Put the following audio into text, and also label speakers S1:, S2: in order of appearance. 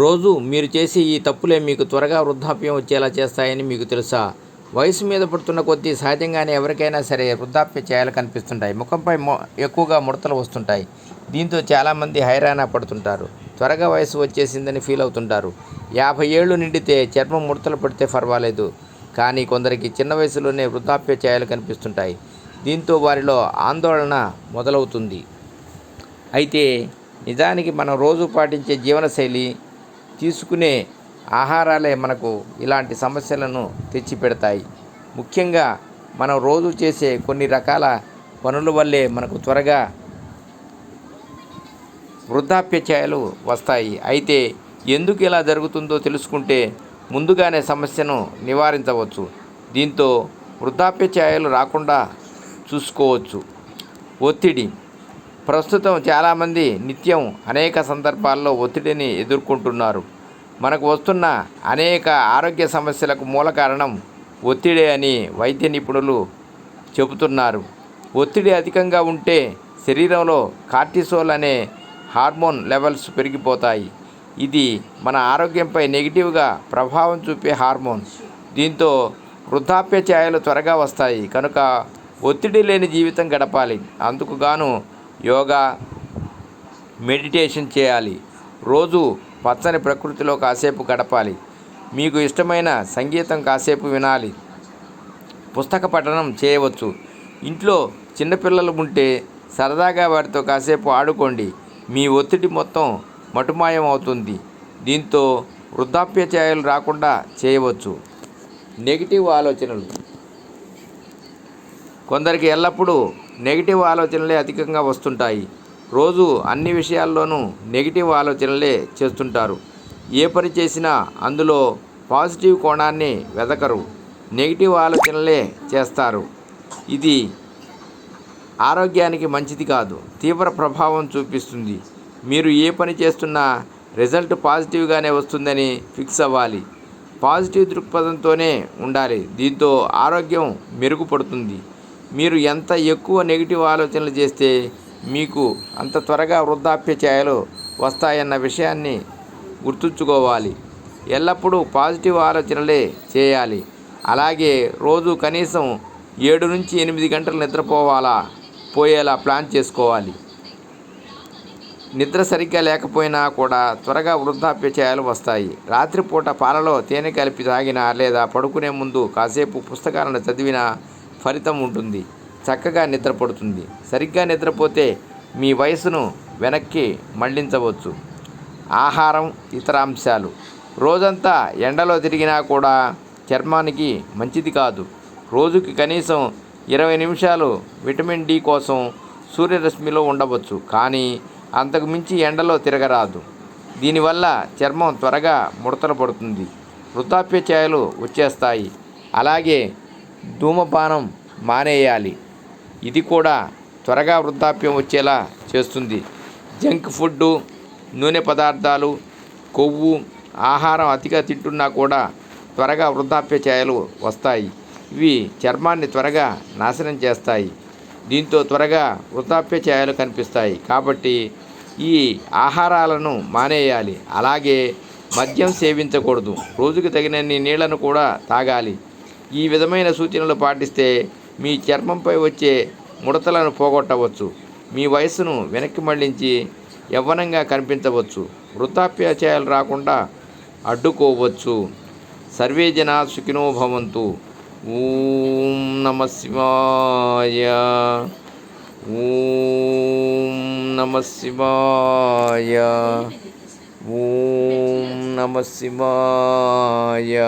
S1: రోజు మీరు చేసే ఈ తప్పులే మీకు త్వరగా వృద్ధాప్యం వచ్చేలా చేస్తాయని మీకు తెలుసా? వయసు మీద పడుతున్న కొద్దీ సహజంగానే ఎవరికైనా సరే వృద్ధాప్య చేయాలి కనిపిస్తుంటాయి. ముఖంపై ఎక్కువగా ముడతలు వస్తుంటాయి. దీంతో చాలామంది హైరాణ పడుతుంటారు. త్వరగా వయసు వచ్చేసిందని ఫీల్ అవుతుంటారు. యాభై ఏళ్ళు నిండితే చర్మం ముడతలు పడితే పర్వాలేదు. కానీ కొందరికి చిన్న వయసులోనే వృద్ధాప్య చేయాలు కనిపిస్తుంటాయి. దీంతో వారిలో ఆందోళన మొదలవుతుంది. అయితే నిజానికి మనం రోజు పాటించే జీవనశైలి తీసుకునే ఆహారాలే మనకు ఇలాంటి సమస్యలను తెచ్చిపెడతాయి. ముఖ్యంగా మనం రోజు చేసే కొన్ని రకాల పనుల వల్లే మనకు త్వరగా వృద్ధాప్య ఛాయలు వస్తాయి. అయితే ఎందుకు ఇలా జరుగుతుందో తెలుసుకుంటే ముందుగానే సమస్యను నివారించవచ్చు. దీంతో వృద్ధాప్య ఛాయలు రాకుండా చూసుకోవచ్చు. ఒత్తిడి. ప్రస్తుతం చాలామంది నిత్యం అనేక సందర్భాల్లో ఒత్తిడిని ఎదుర్కొంటున్నారు. మనకు వస్తున్న అనేక ఆరోగ్య సమస్యలకు మూల కారణం ఒత్తిడే అని వైద్య నిపుణులు చెబుతున్నారు. ఒత్తిడి అధికంగా ఉంటే శరీరంలో కార్టిసోల్ అనే హార్మోన్ లెవెల్స్ పెరిగిపోతాయి. ఇది మన ఆరోగ్యంపై నెగిటివ్గా ప్రభావం చూపే హార్మోన్. దీంతో వృద్ధాప్య ఛాయలు త్వరగా వస్తాయి. కనుక ఒత్తిడి లేని జీవితం గడపాలి. అందుకు గాను యోగా మెడిటేషన్ చేయాలి. రోజు పచ్చని ప్రకృతిలో కాసేపు గడపాలి. మీకు ఇష్టమైన సంగీతం కాసేపు వినాలి. పుస్తక పఠనం చేయవచ్చు. ఇంట్లో చిన్నపిల్లలు ఉంటే సరదాగా వారితో కాసేపు ఆడుకోండి. మీ ఒత్తిడి మొత్తం మటుమాయం అవుతుంది దీంతో వృద్ధాప్య ఛాయలు రాకుండా చేయవచ్చు. నెగిటివ్ ఆలోచనలు. కొందరికి ఎల్లప్పుడూ నెగిటివ్ ఆలోచనలే అధికంగా వస్తుంటాయి. రోజు అన్ని విషయాల్లోనూ నెగిటివ్ ఆలోచనలే చేస్తుంటారు. ఏ పని చేసినా అందులో పాజిటివ్ కోణాన్ని వెదకరు. నెగిటివ్ ఆలోచనలే చేస్తారు. ఇది ఆరోగ్యానికి మంచిది కాదు తీవ్ర ప్రభావం చూపిస్తుంది. మీరు ఏ పని చేస్తున్నా రిజల్ట్ పాజిటివ్గానే వస్తుందని ఫిక్స్ అవ్వాలి. పాజిటివ్ దృక్పథంతోనే ఉండాలి. దీంతో ఆరోగ్యం మెరుగుపడుతుంది. మీరు ఎంత ఎక్కువ నెగిటివ్ ఆలోచనలు చేస్తే మీకు అంత త్వరగా వృద్ధాప్య ఛాయలు వస్తాయన్న విషయాన్ని గుర్తుంచుకోవాలి. ఎల్లప్పుడూ పాజిటివ్ ఆలోచనలే చేయాలి. అలాగే రోజు కనీసం ఏడు నుంచి ఎనిమిది గంటలు నిద్రపోవాలా? పోయేలా ప్లాన్ చేసుకోవాలి. నిద్ర సరిగ్గా లేకపోయినా కూడా త్వరగా వృద్ధాప్య ఛాయలు వస్తాయి. రాత్రిపూట పాలలో తేనె కలిపి తాగినా లేదా పడుకునే ముందు కాసేపు పుస్తకాలను చదివినా ఫలితం ఉంటుంది. చక్కగా నిద్రపడుతుంది. సరిగ్గా నిద్రపోతే మీ వయసును వెనక్కి మళ్ళించవచ్చు. ఆహారం ఇతర అంశాలు. రోజంతా ఎండలో తిరిగినా కూడా చర్మానికి మంచిది కాదు. రోజుకి కనీసం ఇరవై నిమిషాలు విటమిన్ డి కోసం సూర్యరశ్మిలో ఉండవచ్చు. కానీ అంతకు మించి ఎండలో తిరగరాదు. దీనివల్ల చర్మం త్వరగా ముడతలు పడుతుంది. వృద్ధాప్య ఛాయలు వచ్చేస్తాయి. అలాగే ధూమపానం మానేయాలి. ఇది కూడా త్వరగా వృద్ధాప్యం వచ్చేలా చేస్తుంది. జంక్ ఫుడ్డు నూనె పదార్థాలు కొవ్వు ఆహారం అతిగా తింటున్నా కూడా త్వరగా వృద్ధాప్య ఛాయలు వస్తాయి. ఇవి చర్మాన్ని త్వరగా నాశనం చేస్తాయి. దీంతో త్వరగా వృద్ధాప్య ఛాయలు కనిపిస్తాయి. కాబట్టి ఈ ఆహారాలను మానేయాలి. అలాగే మద్యం సేవించకూడదు. రోజుకి తగినన్ని నీళ్ళను కూడా తాగాలి. ఈ విధమైన సూచనలు పాటిస్తే మీ చర్మంపై వచ్చే ముడతలను పోగొట్టవచ్చు. మీ వయస్సును వెనక్కి మళ్ళించి యవ్వనంగా కనిపించవచ్చు. వృద్ధాప్య రాకుండా అడ్డుకోవచ్చు. సర్వే జనా సుఖినో భవంతు. ఓం నమ శివాయ. ఓం నమ శివాయ. ఓం నమ శివాయ.